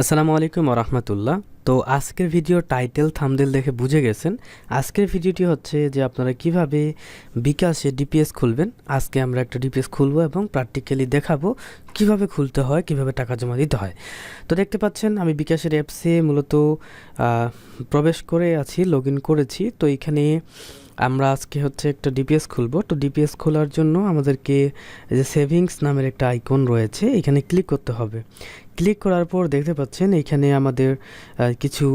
আসসালামু আলাইকুম রহমতুল্লাহ তো আজকের ভিডিও টাইটেল, থামদেল দেখে বুঝে গেছেন। আজকের ভিডিওটি হচ্ছে যে আপনারা কীভাবে বিকাশে ডিপিএস খুলবেন। আজকে আমরা একটা ডিপিএস খুলবো এবং প্র্যাকটিক্যালি দেখাবো কীভাবে খুলতে হয়, কীভাবে টাকা জমা দিতে হয়। তো দেখতে পাচ্ছেন, আমি বিকাশের অ্যাপসে মূলত প্রবেশ করে আছি লগ করেছি। তো এখানে আমরা আজকে হচ্ছে একটা ডিপিএস খুলবো। তো ডিপিএস খোলার জন্য আমাদেরকে যে সেভিংস নামের একটা আইকন রয়েছে, এখানে ক্লিক করতে হবে। ক্লিক করার পর দেখতে পাচ্ছেন এখানে আমাদের কিছু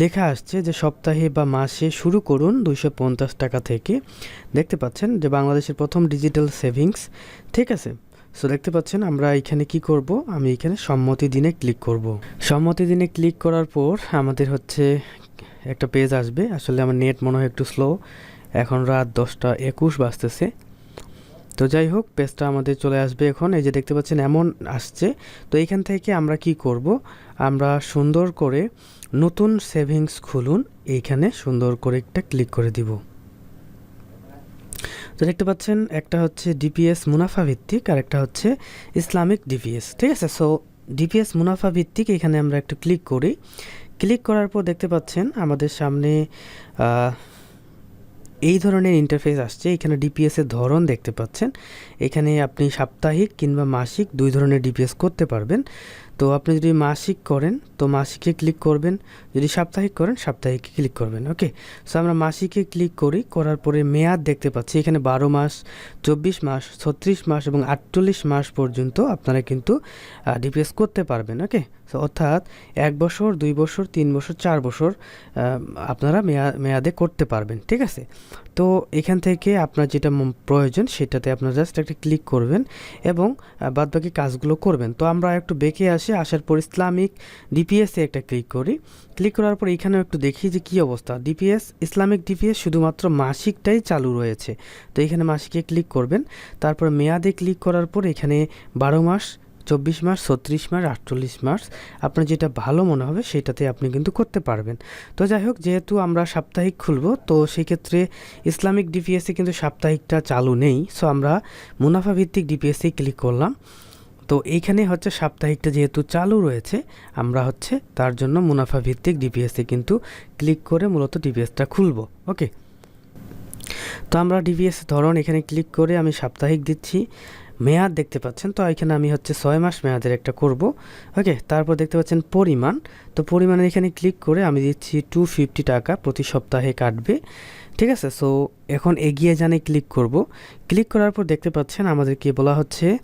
লেখা আসছে যে সপ্তাহে বা মাসে শুরু করুন দুইশো পঞ্চাশ টাকা থেকে। দেখতে পাচ্ছেন যে বাংলাদেশের প্রথম ডিজিটাল সেভিংস, ঠিক আছে? সো দেখতে পাচ্ছেন আমরা এখানে কি করব? আমি এখানে সম্মতি দিনে ক্লিক করব। সম্মতি দিনে ক্লিক করার পর আমাদের হচ্ছে একটা পেজ আসবে। আসলে আমার নেট মনে হয় একটু স্লো। এখন রাত দশটা একুশ বাজতেছে। তো যাই হোক, পেজটা আমাদের চলে আসবে এখন। এই যে দেখতে পাচ্ছেন, এমন আসছে। তো এইখান থেকে আমরা কি করব? আমরা সুন্দর করে নতুন সেভিংস খুলুন। এইখানে সুন্দর করে একটা ক্লিক করে দিব। তো দেখতে পাচ্ছেন, একটা হচ্ছে ডিপিএস মুনাফা ভিত্তিক আর একটা হচ্ছে ইসলামিক ডিপিএস, ঠিক আছে? সো ডিপিএস মুনাফা ভিত্তিক, এখানে আমরা একটু ক্লিক করি। ক্লিক করার পর দেখতে পাচ্ছেন, আমাদের সামনে এই ধরনের ইন্টারফেস আসছে। এখানে ডিপিএস এর ধরন দেখতে পাচ্ছেন। এখানে আপনি সাপ্তাহিক কিংবা মাসিক দুই ধরনের ডিপিএস করতে পারবেন। তো আপনি যদি মাসিক করেন, তো মাসিকে ক্লিক করবেন। যদি সাপ্তাহিক করেন, সাপ্তাহিকে ক্লিক করবেন ওকে সো আমরা মাসিকে ক্লিক করি, করার পরে মেয়াদ দেখতে পাচ্ছি। এখানে বারো মাস, চব্বিশ মাস, ছত্রিশ মাস এবং আটচল্লিশ মাস পর্যন্ত আপনারা কিন্তু ডিপিএস করতে পারবেন ওকে সো অর্থাৎ এক বছর, দুই বছর, তিন বছর, চার বছর আপনারা মেয়া, মেয়াদে করতে পারবেন, ঠিক আছে? তো এখান থেকে আপনার যেটা প্রয়োজন সেটাতে আপনার জাস্ট একটা ক্লিক করবেন এবং বাদবাকি কাজগুলো করবেন। তো আমরা একটু বেঁকে আসি, আসার পর ইসলামিক ডিপিএসে একটা ক্লিক করি। ক্লিক করার পর এখানেও একটু দেখি যে কী অবস্থা। ডিপিএস ইসলামিক ডিপিএস শুধুমাত্র মাসিকটাই চালু রয়েছে। তো এখানে মাসিকে ক্লিক করবেন। তারপর মেয়াদে ক্লিক করার পর এখানে বারো মাস চব্বিশ মাস ছত্রিশ মাস আটচল্লিশ মাস আপনার যেটা ভালো মনে হবে সেটাতে আপনি কিন্তু করতে পারবেন। তো যাই হোক, যেহেতু আমরা সাপ্তাহিক খুলব, তো সেক্ষেত্রে ইসলামিক ডিপিএসসি কিন্তু সাপ্তাহিকটা চালু নেই সো আমরা মুনাফা ভিত্তিক ডিপিএসে ক্লিক করলাম। তো এইখানে হচ্ছে সাপ্তাহিকটা যেহেতু চালু রয়েছে, আমরা হচ্ছে তার জন্য মুনাফা ভিত্তিক ডিপিএসে কিন্তু ক্লিক করে মূলত ডিপিএসটা খুলব ওকে তো আমরা ডিপিএস ধরন এখানে ক্লিক করে আমি সাপ্তাহিক দিচ্ছি। মেয়াদ দেখতে পাচ্ছেন। তো এখানে আমি হচ্ছে ছয় মাস মেয়াদের একটা করব। ওকে, তারপর দেখতে পাচ্ছেন পরিমাণ। তো পরিমাণের এখানে ক্লিক করে আমি দিচ্ছি টু ফিফটি টাকা প্রতি সপ্তাহে কাটবে। ঠিক আছে? সো এখন এগিয়ে জানে ক্লিক করব। ক্লিক করার পর দেখতে পাচ্ছেন আমাদেরকে বলা হচ্ছে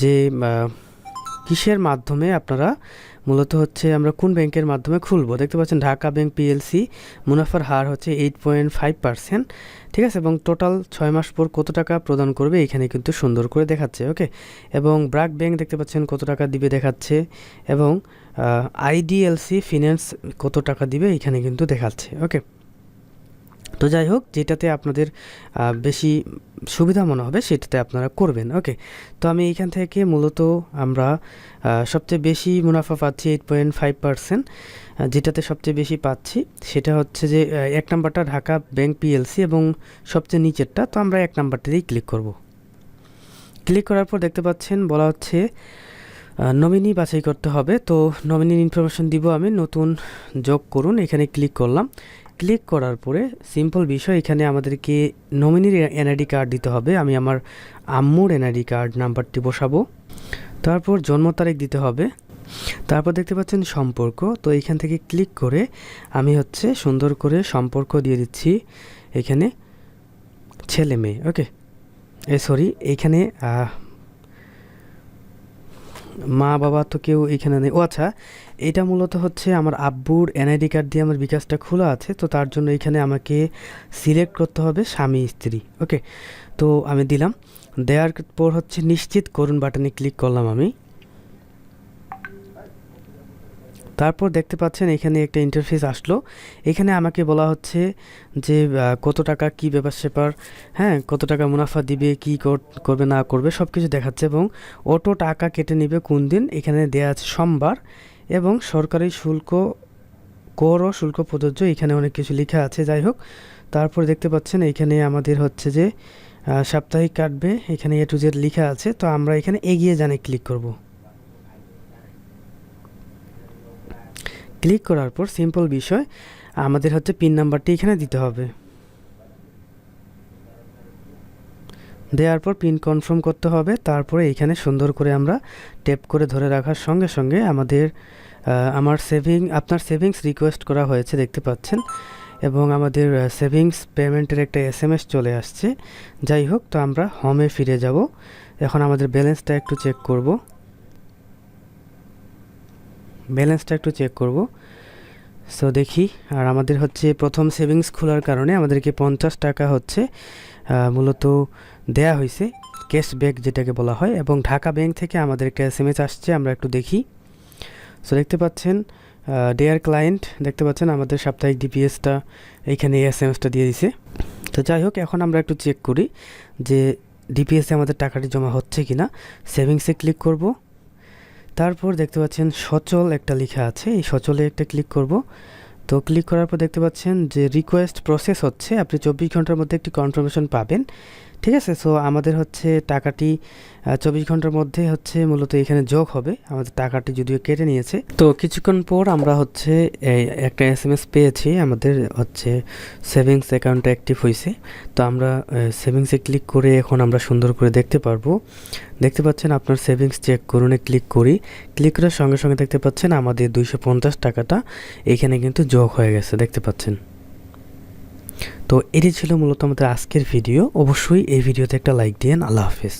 যে কিসের মাধ্যমে আপনারা মূলত হচ্ছে আমরা কোন ব্যাংকের মাধ্যমে খুলবো। দেখতে পাচ্ছেন ঢাকা ব্যাংক পিএলসি মুনাফার হার হচ্ছে এইট পয়েন্ট ফাইভ পার্সেন্ট ঠিক আছে? এবং টোটাল ছয় মাস পর কত টাকা প্রদান করবে এখানে কিন্তু সুন্দর করে দেখাচ্ছে, ওকে? এবং ব্রাক ব্যাংক দেখতে পাচ্ছেন কত টাকা দিবে দেখাচ্ছে, এবং আইডিএলসি ফিন্যান্স কত টাকা দিবে এখানে কিন্তু দেখাচ্ছে, ওকে? তো যাই হোক, যেটাতে আপনাদের বেশি সুবিধা মনে হবে সেটাতে আপনারা করবেন, ওকে? তো আমি এইখান থেকে মূলত আমরা সবচেয়ে বেশি মুনাফা পাচ্ছি এইট পয়েন্ট ফাইভ পার্সেন্ট যেটাতে সবচেয়ে বেশি পাচ্ছি সেটা হচ্ছে যে এক নাম্বারটা ঢাকা ব্যাংক পিএলসি এবং সবচেয়ে নিচেরটা, তো আমরা এক নাম্বারটাতেই ক্লিক করব। ক্লিক করার পর দেখতে পাচ্ছেন বলা হচ্ছে নমিনি বাছাই করতে হবে। তো নমিনির ইনফরমেশন দিব আমি, নতুন যোগ করুন, এখানে ক্লিক করলাম। ক্লিক করার পরে সিম্পল বিষয়, এখানে আমাদেরকে নমিনির এনআইডি কার্ড দিতে হবে। আমি আমার আম্মুর এনআইডি কার্ড নাম্বারটি বসাবো। তারপর জন্ম তারিখ দিতে হবে। তারপর দেখতে পাচ্ছেন সম্পর্ক। তো এইখান থেকে ক্লিক করে আমি হচ্ছে সুন্দর করে সম্পর্ক দিয়ে দিচ্ছি এখানে ছেলে মেয়ে ওকে এ সরি এইখানে মা বাবা তো কেউ এখানে নেই। ও আচ্ছা এটা মূলত হচ্ছে আমার আব্বুর এনআইডি কার্ড দিয়ে আমার বিকাশটা খোলা আছে, তো তার জন্য এখানে আমাকে সিলেক্ট করতে হবে স্বামী, স্ত্রী ওকে তো আমি দিলাম। দেওয়ার পর হচ্ছে নিশ্চিত করুন বাটনে ক্লিক করলাম আমি। তারপর দেখতে পাচ্ছেন এখানে একটা ইন্টারফেস আসলো। এখানে আমাকে বলা হচ্ছে যে কত টাকা কি ব্যাপার স্যাপার হ্যাঁ কত টাকা মুনাফা দিবে, কি কর- করবে, না করবে সব কিছু দেখাচ্ছে এবং অটো টাকা কেটে নেবে কোন দিন। এখানে দেয়া আছে সোমবার এবং সরকারি শুল্ক কর ও শুল্ক প্রযোজ্য, এখানে অনেক কিছু লেখা আছে, যাই হোক। তারপর দেখতে পাচ্ছেন এখানে আমাদের হচ্ছে যে সাপ্তাহিক কাটবে, এখানে এ টু জেড লেখা আছে, তো আমরা এখানে এগিয়ে জানে ক্লিক করব। ক্লিক করার পর সিম্পল বিষয়, আমাদের হচ্ছে পিন নাম্বারটি এখানে দিতে হবে। দেওয়ার পর পিন কনফার্ম করতে হবে, তারপরে এখানে সুন্দর করে আমরা টেপ করে ধরে রাখার সঙ্গে সঙ্গে আমাদের আমার সেভিং আপনার সেভিংস রিকোয়েস্ট করা হয়েছে, দেখতে পাচ্ছেন? এবং আমাদের সেভিংস পেমেন্টের একটা এস এম এস চলে আসছে। যাই হোক, তো আমরা হোমে ফিরে যাব। এখন আমাদের ব্যালেন্সটা একটু চেক করব। ব্যালেন্সটা একটু চেক করব। সো দেখি। আর আমাদের হচ্ছে প্রথম সেভিংস খোলার কারণে আমাদেরকে পঞ্চাশ টাকা হচ্ছে মূলত দেয়া হয়েছে ক্যাশব্যাক যেটাকে বলা হয়। এবং ঢাকা ব্যাংক থেকে আমাদের একটা এস আসছে, আমরা একটু দেখি। সো দেখতে পাচ্ছেন ডেয়ার ক্লায়েন্ট দেখতে পাচ্ছেন আমাদের সাপ্তাহিক ডিপিএসটা এইখানে এস এম এসটা দিয়ে দিছে। তো যাই হোক, এখন আমরা একটু চেক করি যে ডিপিএসে আমাদের টাকাটি জমা হচ্ছে কি না সেভিংসে ক্লিক করব। তারপর দেখতে পাচ্ছেন সচল একটা লেখা আছে, এই সচলে একটা ক্লিক করব। তো ক্লিক করার পর দেখতে পাচ্ছেন যে রিকোয়েস্ট প্রসেস হচ্ছে, আপনি চব্বিশ ঘণ্টার মধ্যে একটি কনফার্মেশন পাবেন। ঠিক আছে সো আমাদের হচ্ছে টাকাটি চব্বিশ ঘণ্টার মধ্যে হচ্ছে মূলত এখানে যোগ হবে, আমাদের টাকাটি যদিও কেটে নিয়েছে। তো কিছুক্ষণ পর আমরা হচ্ছে একটা এস এম এস পেয়েছি, আমাদের হচ্ছে সেভিংস অ্যাকাউন্টটা অ্যাক্টিভ হয়েছে তো আমরা সেভিংসে ক্লিক করে এখন আমরা সুন্দর করে দেখতে পারব। দেখতে পাচ্ছেন আপনার সেভিংস চেক করুন ক্লিক করি। ক্লিক করার সঙ্গে সঙ্গে দেখতে পাচ্ছেন আমাদের দুইশো পঞ্চাশ টাকাটা এখানে কিন্তু যোগ হয়ে গেছে, দেখতে পাচ্ছেন। তো এটি ছিল মূলত আমাদের আজকের ভিডিও অবশ্যই এই ভিডিওতে একটা লাইক দিন আল্লাহ হাফেজ।